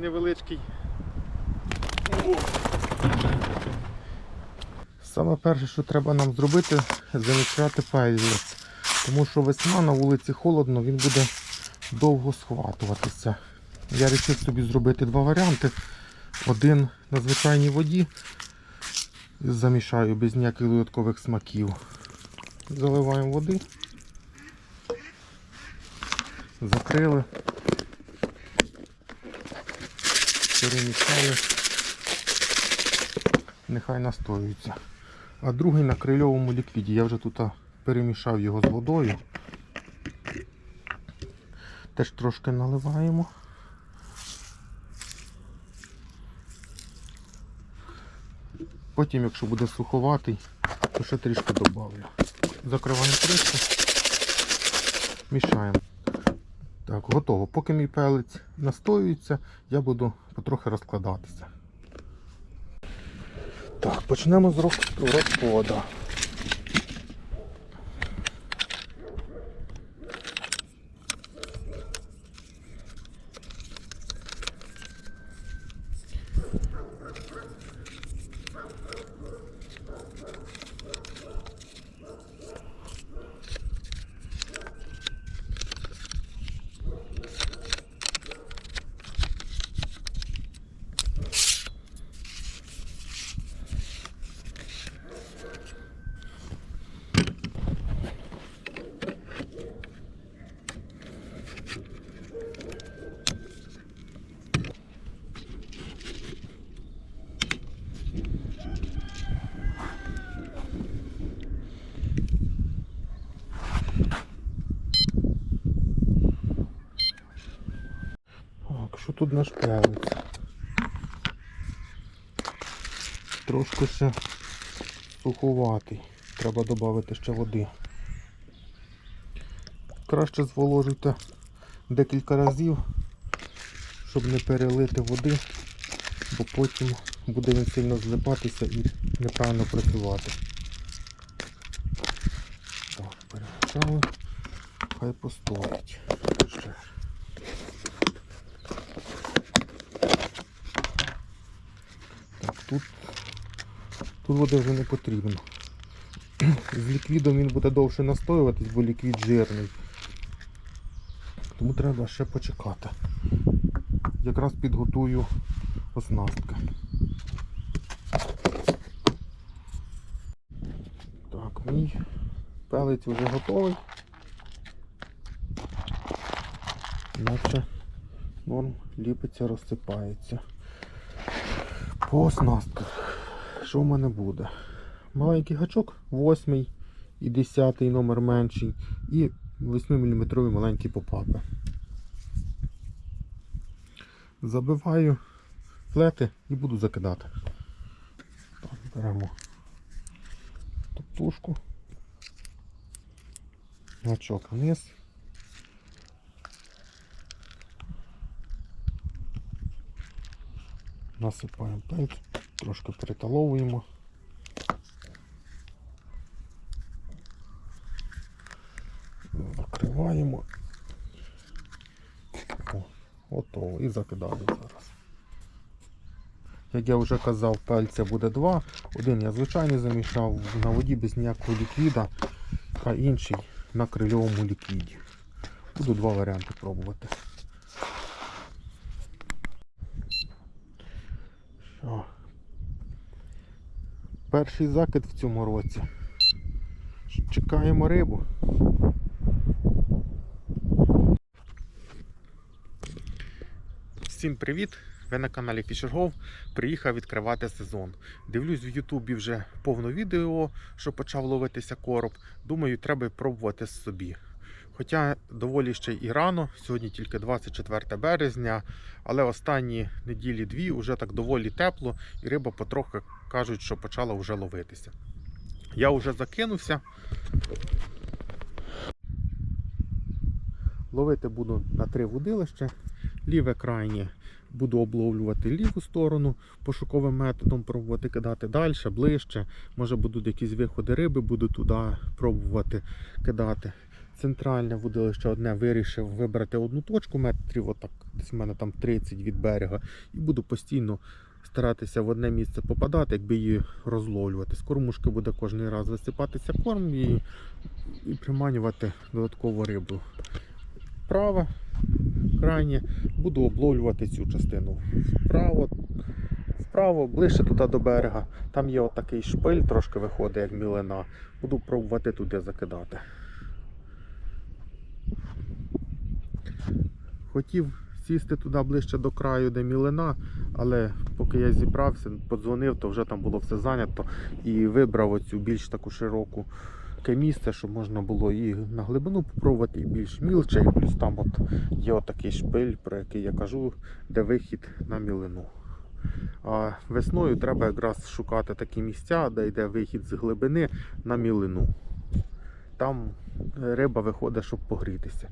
Невеличкий. Саме перше, що треба нам зробити, замічати пайлець. Тому що весна на вулиці холодно, він буде довго схватуватися. Я вирішив собі зробити два варіанти. Один на звичайній воді замішаю без ніяких додаткових смаків. Заливаємо води. Закрили. Перемішали. Нехай настоюється. А другий на крильовому ліквіді. Я вже тут перемішав його з водою. Теж трошки наливаємо. Потім, якщо буде суховатий, то ще трішки додавлю. Закриваємо кришку, мішаємо. Так, готово. Поки мій пелець настоюється, я буду потрохи розкладатися. Так, почнемо з рок- розходу. Так, що тут наш пелець? Трошки ще суховатий. Треба додати ще води. Краще зволожуйте декілька разів, щоб не перелити води, бо потім буде він сильно злипатися і неправильно працювати. Так, перемішали. Хай постоїть. Ще. Так, тут, тут води вже не потрібно. З ліквідом він буде довше настоюватись, бо ліквід жирний. Тому треба ще почекати. Якраз підготую оснастки. Так, мій пелець вже готовий. Наче норм ліпиться, розсипається. По оснастках. Що в мене буде? Маленький гачок, 8 і 10 номер менший, і 8-мм маленькі попапи. Забиваю флети і буду закидати. Так, беремо топтушку, гачок вниз. Насипаємо пельт, трошки переталовуємо. Закриваємо. О, готово. І закидаємо зараз. Як я вже казав, пельця буде два. Один я звичайний замішав на воді без ніякого ліквіда, а інший на крильовому ліквіді. Буду два варіанти пробувати. Що? Перший закид в цьому році. Чекаємо рибу. Всім привіт! Ви на каналі Фішергов. Приїхав відкривати сезон. Дивлюсь в Ютубі вже повно відео, що почав ловитися короб. Думаю, треба пробувати собі. Хоча доволі ще і рано, сьогодні тільки 24 березня, але останні неділі-дві вже так доволі тепло, і риба потрохи кажуть, що почала вже ловитися. Я вже закинувся. Ловити буду на три вудилища. Ліве крайнє буду обловлювати ліву сторону, пошуковим методом пробувати кидати далі, ближче. Може будуть якісь виходи риби, буду туди пробувати кидати. Центральне водилище одне вирішив вибрати одну точку метрів, отак, десь в мене там 30 від берега, і буду постійно старатися в одне місце попадати, якби її розловлювати. З кормушки буде кожен раз висипатися корм і, і приманювати додаткову рибу. Праве, крайнє, буду обловлювати цю частину. Вправо, вправо, ближче туди до берега. Там є отакий шпиль, трошки виходить, як мілина. Буду пробувати туди закидати. Хотів сісти туди ближче до краю, де мілина, але поки я зібрався, подзвонив, то вже там було все зайнято і вибрав оцю більш таку широку місце, щоб можна було і на глибину попробувати, і більш мілче, і плюс там от є отакий шпиль, про який я кажу, де вихід на мілину. А весною треба якраз шукати такі місця, де йде вихід з глибини на мілину. Там риба виходить, щоб погрітися.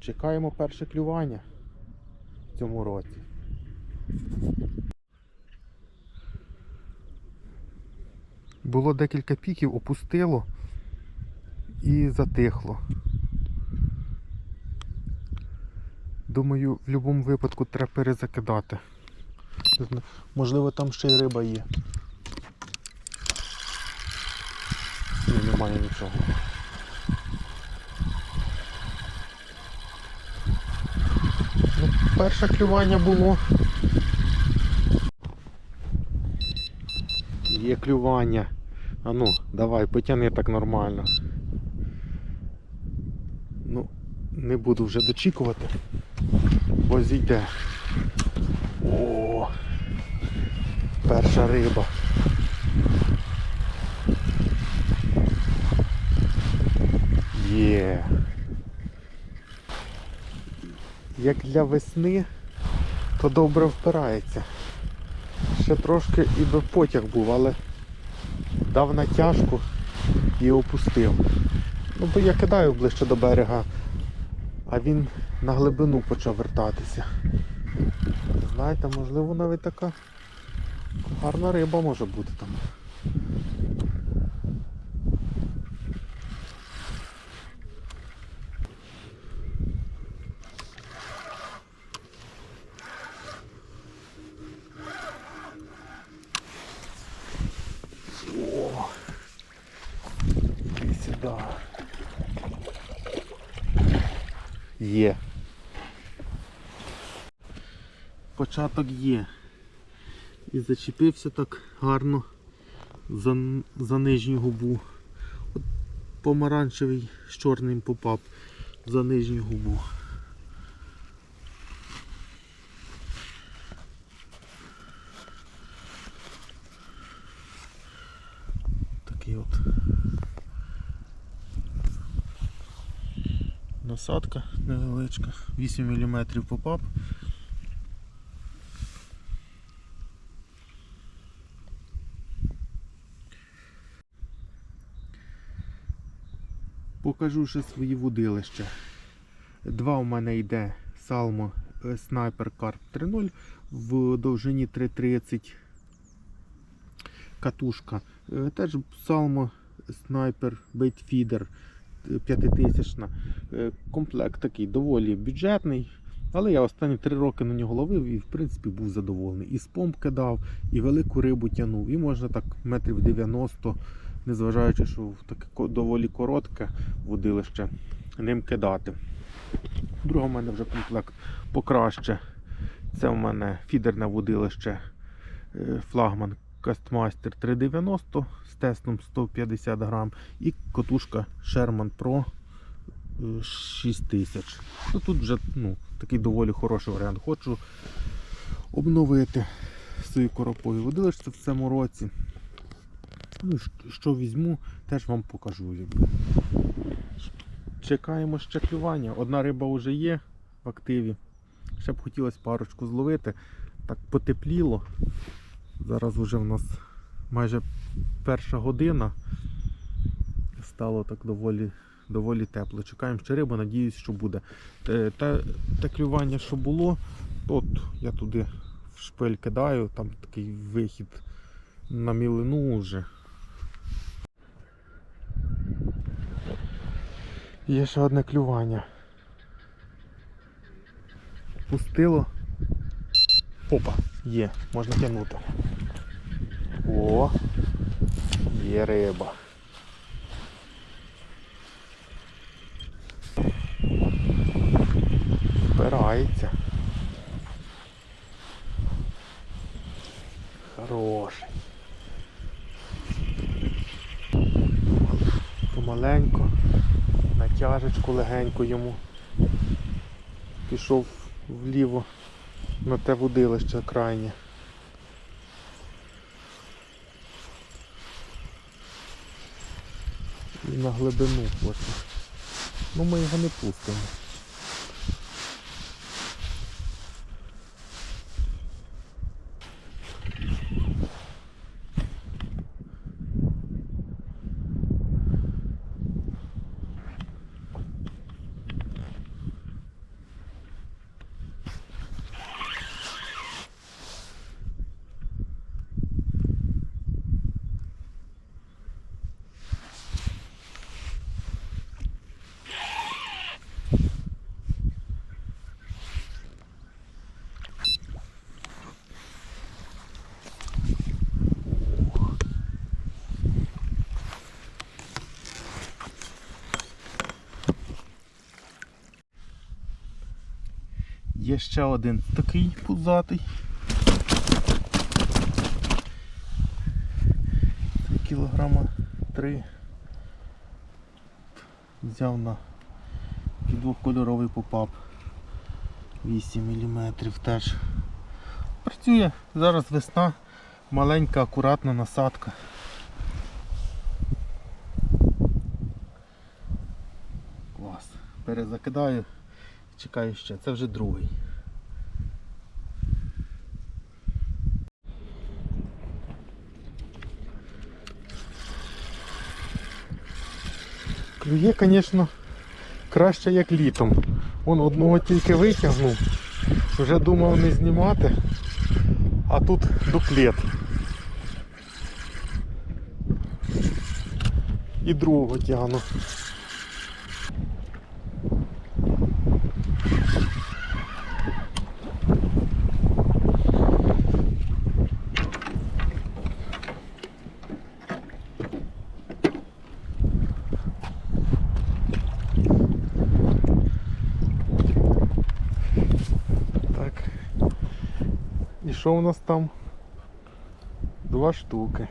Чекаємо перше клювання в цьому році. Було декілька піків, опустило і затихло. Думаю, в будь-якому випадку треба перезакидати. Можливо, там ще й риба є. Ні, немає нічого. Ну, перше клювання було. Є клювання. А ну, давай, потягни так нормально. Ну, не буду вже дочікувати, бо зійде. О, перша риба. Є. Як для весни, то добре впирається. Ще трошки і би потяг був, але дав натяжку і опустив. Ну, бо я кидаю ближче до берега, а він на глибину почав вертатися. Знаєте, можливо навіть така гарна риба може бути там. О, сюди. Є. Початок є. І зачепився так гарно за, за нижню губу. От помаранчевий з чорним попав за нижню губу. Такий от насадка невеличка, 8 мм попап. Покажу ще свої вудилища. Два у мене йде Salmo е, Sniper Carp 3.0 в довжині 3.30 катушка. Е, Теж Salmo Sniper Bait 5000. Е, Комплект такий доволі бюджетний. Але я останні три роки на нього ловив і в принципі був задоволений. І з помп кидав, і велику рибу тягнув, і можна так метрів 90, незважаючи, що таке доволі коротке водилище, ним кидати. Друге в мене вже комплект покраще. Це в мене фідерне водилище е, флагман Castmaster 390 з тестом 150 грам і котушка Sherman Pro е, 6000. Ну, тут вже ну, такий доволі хороший варіант. Хочу обновити свою коропою водилище в цьому році. Ну, що візьму, теж вам покажу. Чекаємо ще. Одна риба вже є в активі. Ще б хотілося парочку зловити. Так потепліло. Зараз вже в нас майже перша година. Стало так доволі, доволі тепло. Чекаємо ще рибу, надіюсь, що буде. Е, Те, те клювання, що було, от я туди в шпиль кидаю, там такий вихід на мілину вже. Є ще одне клювання. Пустило. Опа, є, можна тягнути. О, є риба. Впирається. Хороший. Помаленько, натяжечку легенько йому. Пішов вліво на те водилище крайнє. На глибину. Ну ми його не пустимо. Є ще один такий пузатий. Це Кілограма три. Взяв на двохкольоровий попап. 8 мм теж. Працює, зараз весна, маленька, акуратна насадка. Клас. Перезакидаю. Чекаю ще, це вже другий. Клює, звісно, краще як літом. Он одного тільки витягнув, вже думав не знімати, а тут дуплет. І другого тягну. Так. І що у нас там? Два штуки.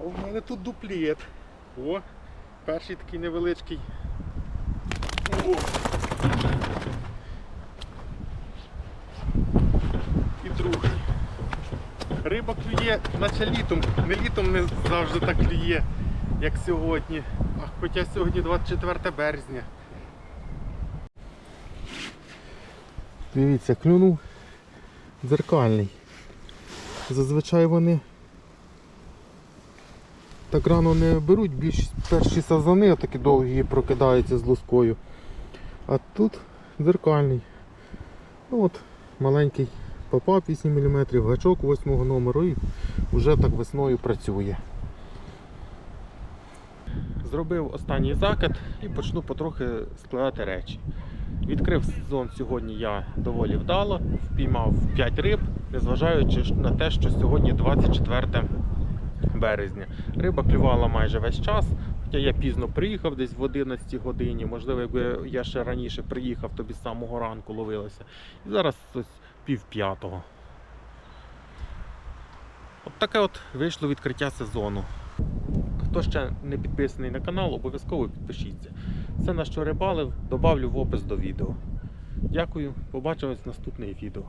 А У мене тут дуплет. О, перший такий невеличкий. О. І другий. Риба клює, наче літом. Не літом не завжди так клює, як сьогодні. Хоча сьогодні 24 березня. Дивіться, клюнув дзеркальний. Зазвичай вони так рано не беруть, більш перші сазани такі довгі прокидаються з лускою. А тут дзеркальний. Ну от, маленький попап 8 мм, гачок 8 номеру і вже так весною працює. Зробив останній закид і почну потрохи складати речі. Відкрив сезон сьогодні я доволі вдало, впіймав 5 риб, незважаючи на те, що сьогодні 24 березня. Риба клювала майже весь час, хоча я пізно приїхав десь в 11 годині. Можливо, якби я ще раніше приїхав, то з самого ранку ловилося. І зараз ось пів п'ятого. От таке от вийшло відкриття сезону. Хто ще не підписаний на канал, обов'язково підпишіться. Все на що рибалив, добавлю в опис до відео. Дякую, побачимось в наступних відео.